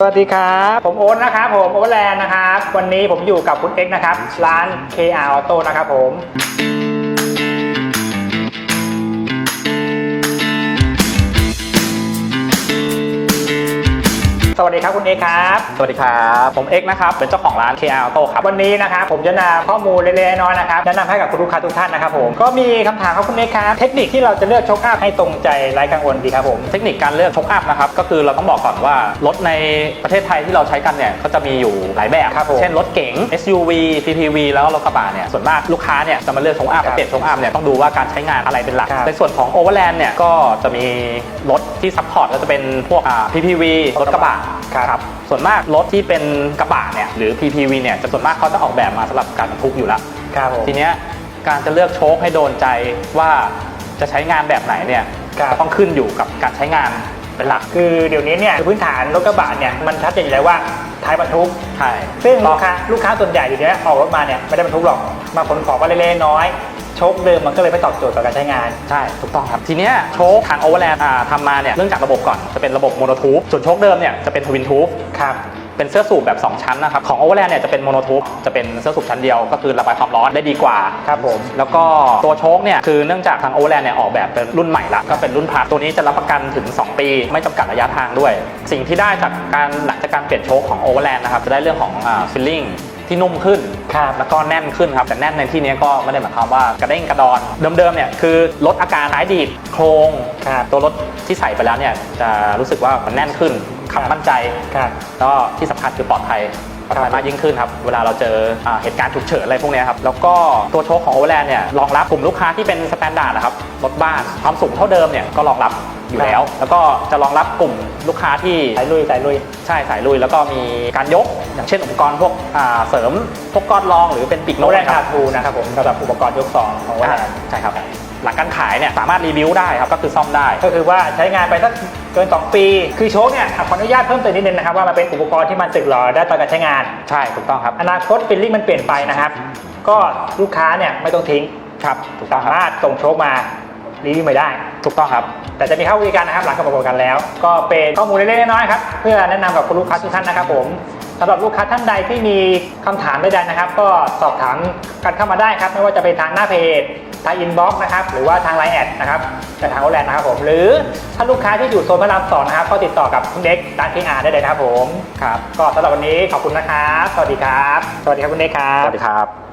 สวัสดีครับ ผมโอ๊ตนะครับผมโอ๊ตแลนด์นะครับ วันนี้ผมอยู่กับคุณเอ็กนะครับ ร้าน KR Auto นะครับผม สวัสดีครับคุณเอ็กซ์ครับ สวัสดีครับ ผมเอ็กซ์นะครับ เป็นเจ้าของร้าน KR Auto ครับ วันนี้นะครับผมจะนำข้อมูลเล็กๆน้อยๆนะครับแนะนำให้กับคุณลูกค้าทุกท่านนะครับผม ก็มีคำถามครับคุณเอ็กซ์ครับ เทคนิคที่เราจะเลือกโชคอัพให้ตรงใจไร้กังวลดีครับผม เทคนิคการเลือกชกอัพนะครับ ก็คือเราต้องบอกก่อนว่ารถในประเทศไทยที่เราใช้กันเนี่ย ก็จะมีอยู่หลายแบบครับผม เช่นรถเก๋ง SUV PPV แล้วก็รถกระบะเนี่ย ส่วนมากลูกค้าเนี่ยจะมาเลือกชกอัพครับเปลี่ยนชกอัพเนี่ยต้องดูว่าการใช้งานอะไรเป็นหลักครับในส่วนของ Overland เนี่ยก็จะมีรถที่ซัพพอร์ตก็จะเป็นพวกอ่า PPV รถกระบะครับส่วนมากรถที่เป็นกระบะเนี่ยหรือ PPV เนี่ยจะส่วนมากเขาจะออกแบบมาสำหรับการบรรทุกอยู่แล้วครับผม ทีเนี้ยการจะเลือกโชคให้โดนใจว่าจะใช้งานแบบไหนเนี่ยครับ ก็ต้องขึ้นอยู่กับการใช้งานเป็นหลัก คือเดี๋ยวนี้เนี่ยพื้นฐานรถกระบะเนี่ยมันชัดเจนอยู่แล้วว่า ท้ายบรรทุก ใช่ซึ่งลูกค้าลูกค้าส่วนใหญ่อยู่เนี้ยออกรถมาเนี่ยไม่ได้บรรทุกหรอก มาขนของก็เล็กๆน้อยๆโชคเดิมมันก็เลยไม่ตอบโจทย์ต่อการใช้งาน ใช่ ถูกต้องครับ ทีเนี้ยโชคทางโอเวอร์แลนด์ทำมาเนี่ยเรื่องจากระบบก่อนจะเป็นระบบโมโนทูปส่วนโชคเดิมเนี่ยจะเป็นทวินทูปครับ เป็นเสื้อสูบแบบ 2 ชั้นนะครับ ของโอเวอร์แลนด์เนี่ยจะเป็นโมโนทูปจะเป็นเสื้อสูบชั้นเดียวก็คือระบายความร้อนได้ดีกว่า ครับผม แล้วก็ตัวโชคเนี่ยคือเนื่องจากทางโอเวอร์แลนด์เนี่ยออกแบบเป็นรุ่นใหม่ละก็เป็นรุ่นพาร์ตัวนี้จะรับประกันถึง 2 ปี ไม่จำกัดระยะทางด้วย สิ่งที่ได้จากการหลังจากการเปลี่ยนโชคของโอเวอร์แลนด์นะครับจะได้เรื่องของฟิลลิ่งที่นุ่มขึ้นครับแล้วก็แน่นขึ้นครับ แต่แน่นในที่นี้ก็ไม่ได้หมายความว่ากระเด้งกระดอน เดิมๆเนี่ยคือลดอาการท้ายดีดโครงครับตัวรถที่ใส่ไปแล้วเนี่ยจะรู้สึกว่ามันแน่นขึ้น ขับมั่นใจ ครับ แล้วก็ที่สำคัญคือปลอดภัยปลอดภัยมากยิ่งขึ้นครับ เวลาเราเจออ่าเหตุการณ์ฉุกเฉินอะไรพวกเนี้ยครับ แล้วก็ตัวโชคของโอเวอร์แลนด์เนี่ยรองรับกลุ่มลูกค้าที่เป็นสแตนดาร์ดนะครับรถบ้านความสูงเท่าเดิมเนี่ยก็รองรับอยู่แล้ว แล้วก็จะรองรับกลุ่มลูกค้าที่ สายลุยสายลุย ใช่สายลุยแล้วก็มีการยก อย่างเช่นอุปกรณ์พวกอ่าเสริมพวกก้อนรองหรือเป็นปีกโนนกแรกนะคคารับทูนะครับผมสำหรับอุปกรณ์ยกสองของวันอ่านั้นใช่ครับ หลังการขายเนี่ยสามารถรีวิวได้ครับก็คือซ่อมได้ ก็คือว่าใช้งานไปสักเกิน 2 ปี คือโชคเนี่ยขออนุญาตเพิ่มเติมนิดนึงนะครับว่ามันเป็นอุปกรณ์ที่มันสึกหรอได้ต่อการใช้งาน ใช่ถูกต้องครับอนาคตฟิลลิ่งมันเปลี่ยนไปนะครับ ก็ลูกค้าเนี่ยไม่ต้องทิ้งครับถูกต้องสาครับมารถส่งโชคมารีวิวไม่ได้ ถูกต้องครับ แต่จะมีเข้าบริการนะครับหลังการประกอบกันแล้ว ก็เป็นข้อมูลเล็กๆน้อยๆครับเพื่อแนะนำกับคุณลูกค้าทุกท่านนะครับผม สำหรับลูกค้าท่านใดที่มีคำถามใดๆนะครับ ก็สอบถามกันเข้ามาได้ครับ ไม่ว่าจะเป็นทางหน้าเพจทางอินบ็อกซ์นะครับ หรือว่าทางไลน์แอดนะครับจากทางโอแลนด์นะครับผม หรือถ้าลูกค้าที่อยู่โซนพระรามสองนะครับ ก็ติดต่อกับคุณเด็กด้านทีอาร์ได้เลยนะครับผม ครับ ก็สำหรับวันนี้ขอบคุณนะครับ สวัสดีครับ สวัสดีครับคุณเด็กครับ สวัสดีครับ